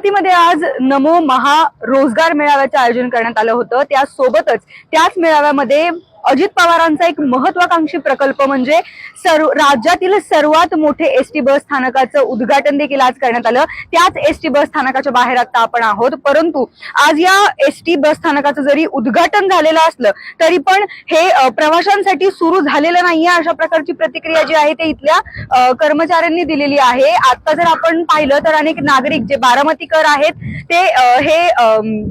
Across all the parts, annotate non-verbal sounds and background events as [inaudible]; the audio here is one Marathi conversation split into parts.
अमरावतीमध्ये आज नमो महा रोजगार मेळाव्याचं आयोजन करण्यात आलं होतं. त्यासोबतच त्याच मेळाव्यामध्ये अजित पवारांचा एक महत्वाकांक्षी प्रकल्प म्हणजे सर्व राज्यातील सर्वात मोठे एस टी बस स्थानकाचं उद्घाटन देखील आज करण्यात आलं. त्याच एस टी बस स्थानकाच्या बाहेर आता आपण आहोत. परंतु आज या एस टी बस स्थानकाचं जरी उद्घाटन झालेलं असलं तरी पण हे प्रवाशांसाठी सुरू झालेलं नाहीये अशा प्रकारची प्रतिक्रिया जी आहे ते इथल्या कर्मचाऱ्यांनी दिलेली आहे. आता जर आपण पाहिलं तर अनेक नागरिक जे बारामतीकर आहेत ते हे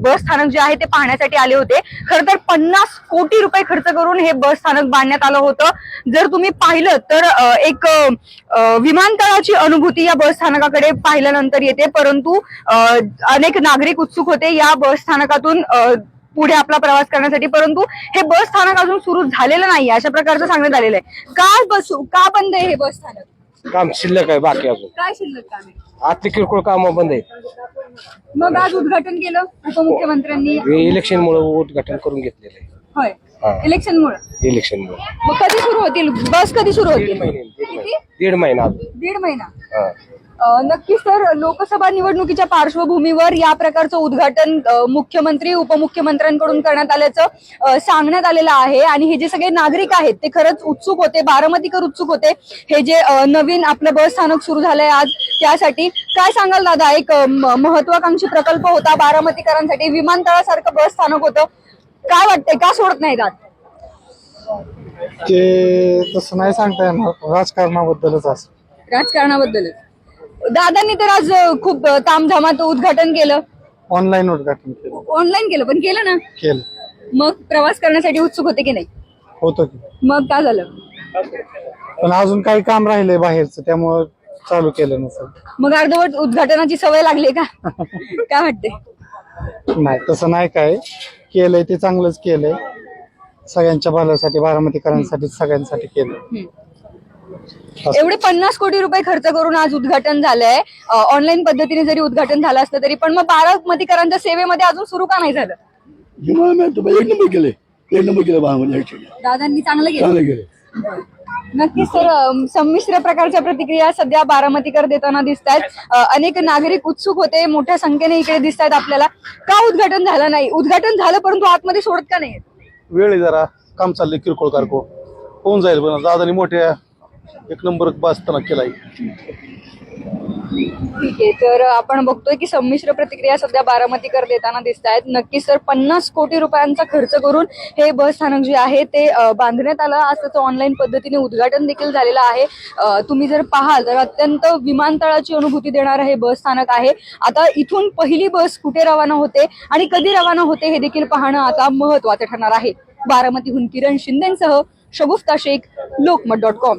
बस स्थानक जे आहे ते पाहण्यासाठी आले होते. खर तर पन्नास कोटी रुपये खर्च करून हे बस स्थानक बांधण्यात आलं होतं. जर तुम्ही पाहिलं तर एक विमानतळाची अनुभूती या बस स्थानकाकडे पाहिल्यानंतर येते. परंतु अनेक नागरिक उत्सुक होते या बस स्थानकातून पुढे आपला प्रवास करण्यासाठी. परंतु हे बस स्थानक अजून सुरू झालेलं नाही अशा प्रकारचं सांगण्यात आलेलं आहे. का बस का बंद आहे हे बस स्थानक? काम शिल्लक आहे बाकी अजून. काय शिल्लक काम आहे? आर्थिक किरकोळ काम बंद आहे मग आज उद्घाटन केलं उपमुख्यमंत्र्यांनी? इलेक्शन मुळे उद्घाटन करून घेतलेलं आहे. होय. हा. इलेक्शन मुळे इलेक्शन मुळे मग कधी सुरू होतील? बस कधी सुरू होतील? दीड किती? महिना दीड महिना अजून. दीड महिना. अं, नक्कीच तर लोकसभा निवडणुकीच्या पार्श्वभूमीवर या प्रकारचं उद्घाटन अं, मुख्यमंत्री उपमुख्यमंत्र्यांकडून करण्यात आल्याचं अं, सांगण्यात आलेलं आहे. आणि हे जे सगळे नागरिक आहेत ते खरंच उत्सुक होते बारामतीकर उत्सुक होते. हे जे अं, नवीन आपलं बस स्थानक सुरू झालंय आज त्यासाठी काय सांगाल दादा? एक अं, म- महत्वाकांक्षी प्रकल्प होता बारामतीकरांसाठी विमानतळासारखं बस स्थानक होतं. काय वाटतंय? का सोडत नाही जात ते तसं नाही सांगता येणार. राजकारणाबद्दलच असं. राजकारणाबद्दल दादांनी तर आज अं, खूप अं, तामझामात उद्घाटन केलं. ऑनलाईन उद्घाटन केलं. ऑनलाईन केलं पण केलं ना? केलं. मग प्रवास करण्यासाठी उत्सुक होते की नाही? होतं की. मग काय झालं? पण अजून काही काम राहिलंय बाहेरचं त्यामुळं चालू केलं नसेल. मग अर्धवट उद्घाटनाची सवय लागली का? [laughs] काय वाटते नाही तसं नाही काय. केलंय ते चांगलंच केलंय. सगळ्यांच्या भल्यासाठी बारामतीकरांसाठी सगळ्यांसाठी केलं एवढे पन्नास कोटी रुपये खर्च करून आज उद्घाटन झालंय. ऑनलाईन पद्धतीने जरी उद्घाटन झालं असलं तरी पण मग बारामतीकरांच्या सेवेमध्ये अजून सुरू का नाही झालं? हिमालय में तो एक नंबर केले एक नंबर केले बारामती दादांनी चांगलं केलं चांगले केले नक्कीच सर संमिश्र प्रकारच्या प्रतिक्रिया सध्या बारामतीकर देताना दिसत आहेत अनेक नागरिक उत्सुक होते मोठ्या संख्येने इकडे दिसत आहेत आपल्याला. का उद्घाटन झालं नाही? उद्घाटन झालं परंतु आतमध्ये सोडत का नाही वेळ आहे जरा. काम चाललंय किरकोळ कारकोळ होऊन जाईल पण दादानी मोठ्या एक नंबर बासताना केलाय. ठीक आहे तर आपण बघतोय की संमिश्र प्रतिक्रिया सध्या बारामतीकर देताना दिसत आहेत नक्कीच तर पन्नास कोटी रुपयांचा खर्च करून हे बस स्थानक जे आहे ते बांधण्यात आलं आज त्याचं ऑनलाईन पद्धतीने उद्घाटन देखील झालेलं आहे. तुम्ही जर पाहाल तर अत्यंत विमानतळाची अनुभूती देणारं हे बस स्थानक आहे. आता इथून पहिली बस कुठे रवाना होते आणि कधी रवाना होते हे देखील पाहणं आता महत्वाचं ठरणार आहे. बारामतीहून किरण शिंदेसह शगुफ्ता शेख लोकमत डॉट कॉम